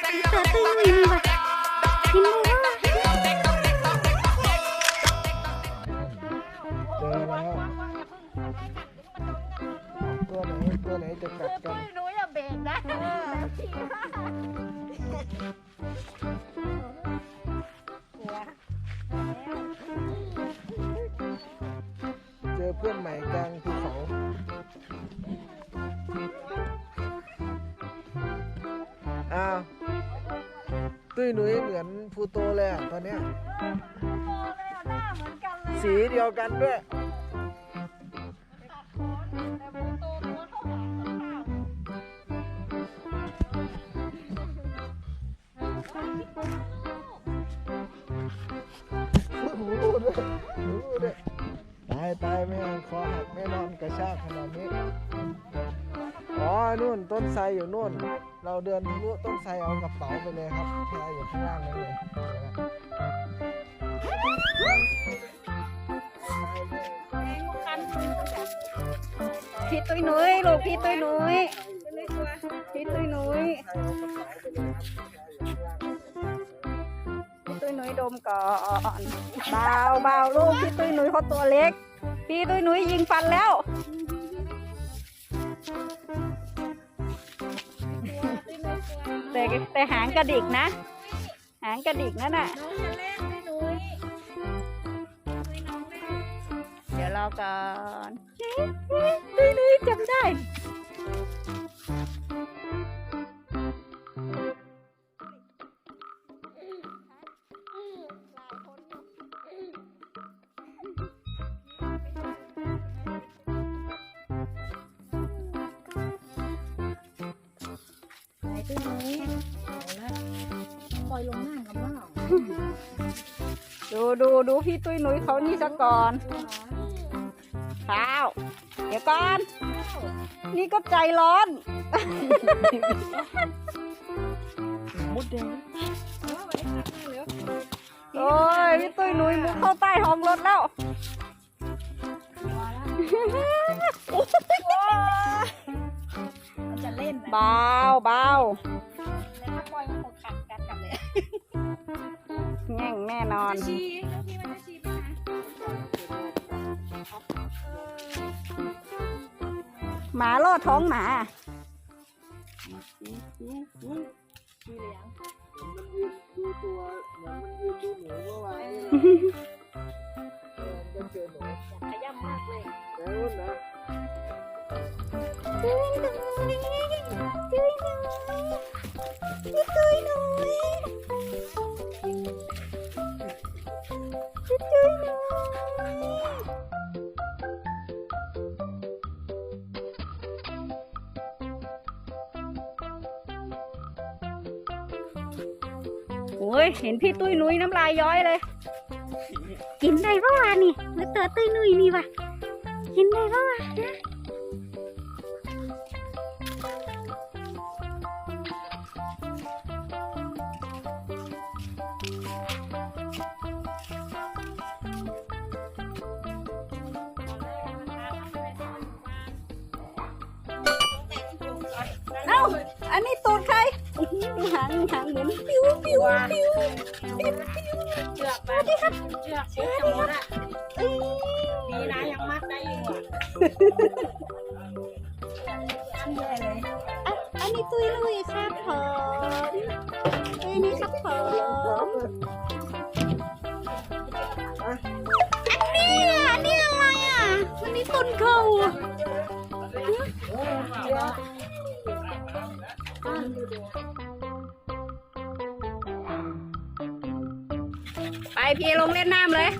เตอตุ้ยนุ้ยนี่วะเห็นไหมว่าเจอแล้วตัวไหนตัวไหนจะกัดกันหนูอย่าเบรกนะเจอเพื่อนใหม่กลางภูเขาอ้าว ตุ้ยหนุ้ยเหมือนพลูโตเลยอะตอนเนี้ยหน้าเหมือนกันเลยสีเดียวกันด้วยแต่โมโตตัวเท่าหางข้าวหูรูดด้วยหูรูดด้วยตายตายไม่เอาคอหักไม่นอนกระชากขนาดนี้อ๋อ นู่นต้นไทรอยู่นู่น เราเดินทะลุต้นไทรเอากระเป๋าไปเลยครับแพรอยู่ข้างล่างนั่นเลยพี่ตุ้ยนุ้ยลูกพี่ตุ้ยนุ้ยพี่ตุ้ยนุ้ยใครเอากระเป๋าไปเลยครับแพรอยู่ข้างล่างนั่นเลยพี่ตุ้ยนุ้ยดมก่อนเบาเบาลูกพี่ตุ้ยนุ้ยเขาตัวเล็ก พี่ตุ้ยนุ้ยยิงฟันแล้ว แต่แต่หางกระดิกนะ หางกระดิกนั่นน่ะ น้องจะเล่นไหมหนูเดี๋ยวรอก่อนตุ้ยนุ้ยจำได้ ไหนตุ้ยนุ้ยเอาละปล่อยลงหน้ากับเล่าดูดูดูพี่ตุ้ยนุ้ยเขานี่ซะก่อนเท้าเดี๋ยวก่อน นี่ก็ใจร้อน มุดแดงโอ้ยพี่ตุ้ยนุ้ยมุดเข้าใต้ท้องรถแล้ว เล่นนะเบาเบาแล้วถ้าปล่อยมันคงขัดกันกันเลยแง่งแน่นอนชี้พี่มันจะชี้ไปไหนหมาลอดท้องหมาชี้เหลืองมันยืนดูตัวเหมือนมันยืนดูหนูเมื่อวานนี้เออมันเจอหนูอยากขย้ำมากเลยแล้วนะ พี่ตุ้ยนุ้ยพี่ตุ้ยนุ้ยโอ้ย เห็นพี่ตุ้ยนุ้ยน้ำลายย้อยเลย กินได้ปะวะนี่แล้วเตอตุ้ยนุ้ยนี่วะกินได้ปะวะฮะ หางหางหมุนปิ้วปิ้วปิ้วปิ้วปิ้วเชือกมาเชือกเชือกจะหมดอะเอ้ยดีนะยังมัดได้อยู่อะอันแย่เลยอะอันนี้ตุยลุยครับผมตุยนี่ครับผมอันนี้อะอันนี้อะไรอะอันนี้ต้นเขาอะ ไปพี่ลงเล่นน้ำเลย